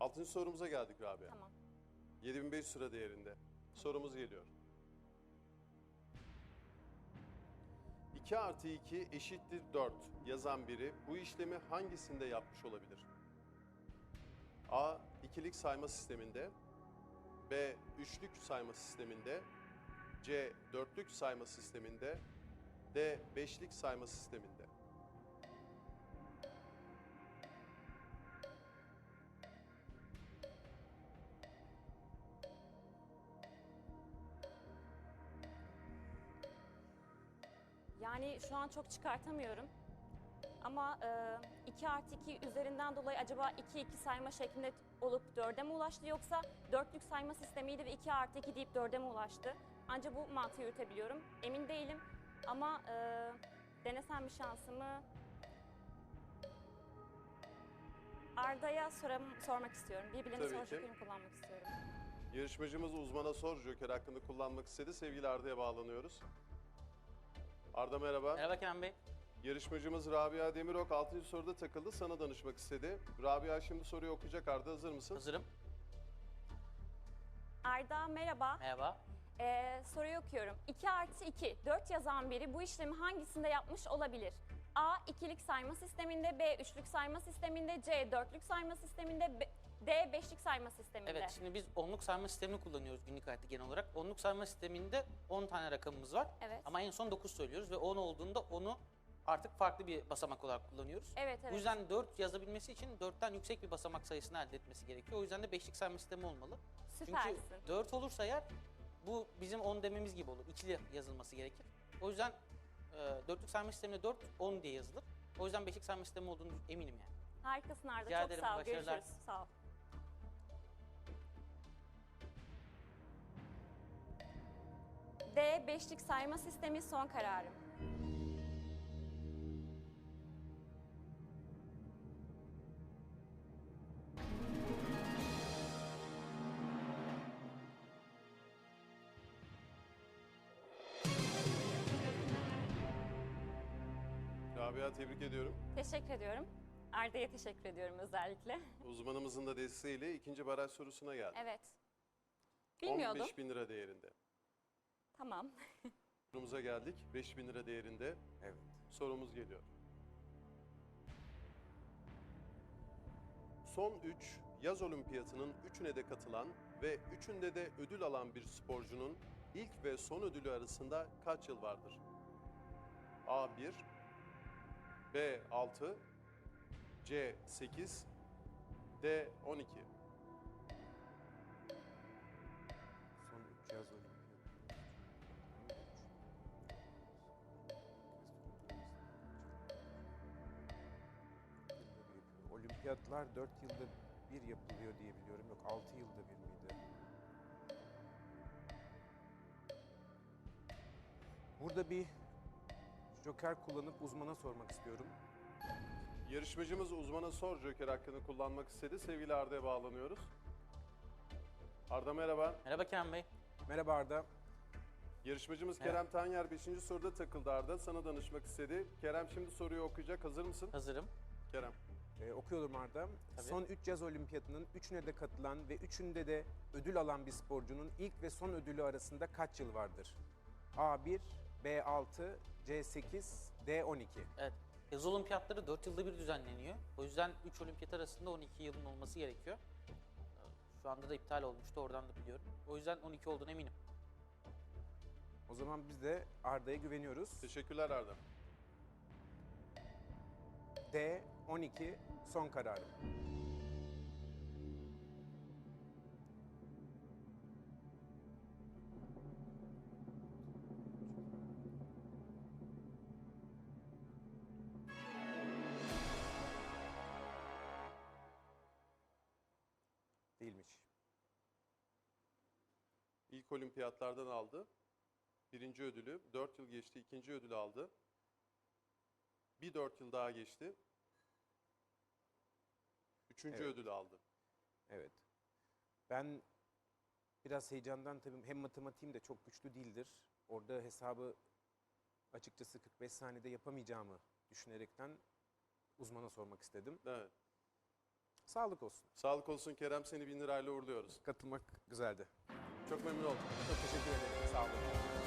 Altıncı sorumuza geldik Rabia. Tamam. 7500 lira değerinde. Sorumuz geliyor. 2 artı 2 eşittir 4 yazan biri bu işlemi hangisinde yapmış olabilir? A. ikilik sayma sisteminde B. Üçlük sayma sisteminde C. Dörtlük sayma sisteminde D. Beşlik sayma sisteminde. Yani şu an çok çıkartamıyorum. Ama e, 2 artı 2 üzerinden dolayı acaba 2 2 sayma şeklinde olup 4'e mi ulaştı yoksa dörtlük sayma sistemiydi ve 2 artı 2 deyip 4'e mi ulaştı? Ancak bu mantığı yürütebiliyorum. Emin değilim ama e, denesem bir şansımı Arda'ya sormak istiyorum. Birbirlerine Tabii soru ki. kullanmak istiyorum. Yarışmacımız uzmana sor joker hakkında kullanmak istedi. Sevgili Arda'ya bağlanıyoruz. Arda merhaba. Merhaba Kenan Bey. Yarışmacımız Rabia Demirok 6. soruda takıldı. Sana danışmak istedi. Rabia şimdi soruyu okuyacak. Arda hazır mısın? Hazırım. Arda merhaba. Merhaba. Ee, soruyu okuyorum. 2 artı 2, 4 yazan biri bu işlemi hangisinde yapmış olabilir? A. ikilik sayma sisteminde, B. Üçlük sayma sisteminde, C. Dörtlük sayma sisteminde, B- D. Beşlik sayma sisteminde. Evet şimdi biz onluk sayma sistemini kullanıyoruz günlük hayatta genel olarak. Onluk sayma sisteminde 10 tane rakamımız var. Evet. Ama en son 9 söylüyoruz ve 10 olduğunda onu artık farklı bir basamak olarak kullanıyoruz. Evet, evet. Bu yüzden 4 yazabilmesi için 4'ten yüksek bir basamak sayısını elde etmesi gerekiyor. O yüzden de 5'lik sayma sistemi olmalı. Süpersin. Çünkü 4 olursa eğer bu bizim 10 dememiz gibi olur. İkili yazılması gerekir. O yüzden e, dörtlük sayma sisteminde 4, 10 diye yazılır. O yüzden 5'lik sayma sistemi olduğunu eminim yani. Harikasın Arda. Rica Çok ederim, sağ ol. başarılar. Görüşürüz. Sağ ol. D. Beşlik sayma sistemi son kararım. Rabia tebrik ediyorum. Teşekkür ediyorum. Arda'ya teşekkür ediyorum özellikle. Uzmanımızın da desteğiyle ikinci baraj sorusuna geldik. Evet. Bilmiyordum. 15 bin lira değerinde. Tamam. Sorumuza geldik. 5 bin lira değerinde. Evet. Sorumuz geliyor. Son 3 yaz olimpiyatının üçüne de katılan ve üçünde de ödül alan bir sporcunun ilk ve son ödülü arasında kaç yıl vardır? A1, B6, C8, D12. Olimpiyatlar 4 yılda bir yapılıyor diye biliyorum. Yok 6 yılda bir miydi? Burada bir joker kullanıp uzmana sormak istiyorum. Yarışmacımız uzmana sor joker hakkını kullanmak istedi. Sevgili Arda'ya bağlanıyoruz. Arda merhaba. Merhaba Kenan Bey. Merhaba Arda. Yarışmacımız Evet. Kerem Tanyer 5. soruda takıldı Arda. Sana danışmak istedi. Kerem şimdi soruyu okuyacak. Hazır mısın? Hazırım. Kerem. Ee, okuyorum Arda. Tabii. Son 3 yaz olimpiyatının 3'üne de katılan ve 3'ünde de ödül alan bir sporcunun ilk ve son ödülü arasında kaç yıl vardır? A1, B6, C8, D12. Evet. Yaz olimpiyatları 4 yılda bir düzenleniyor. O yüzden 3 olimpiyat arasında 12 yılın olması gerekiyor. Ee, Şu anda da iptal olmuştu oradan da biliyorum. O yüzden 12 olduğunu eminim. O zaman biz de Arda'ya güveniyoruz. Teşekkürler Arda. D12 son kararım. Değilmiş. İlk olimpiyatlardan aldı. Birinci ödülü. Dört yıl geçti. ikinci ödülü aldı. Bir dört yıl daha geçti. Üçüncü Evet. ödülü aldı. Evet. Ben biraz heyecandan tabii hem matematiğim de çok güçlü değildir. Orada hesabı açıkçası 45 saniyede yapamayacağımı düşünerekten uzmana sormak istedim. Evet. Sağlık olsun. Sağlık olsun Kerem seni bin lirayla uğurluyoruz. Katılmak güzeldi. Çok memnun oldum. Çok teşekkür ederim. Sağ olun.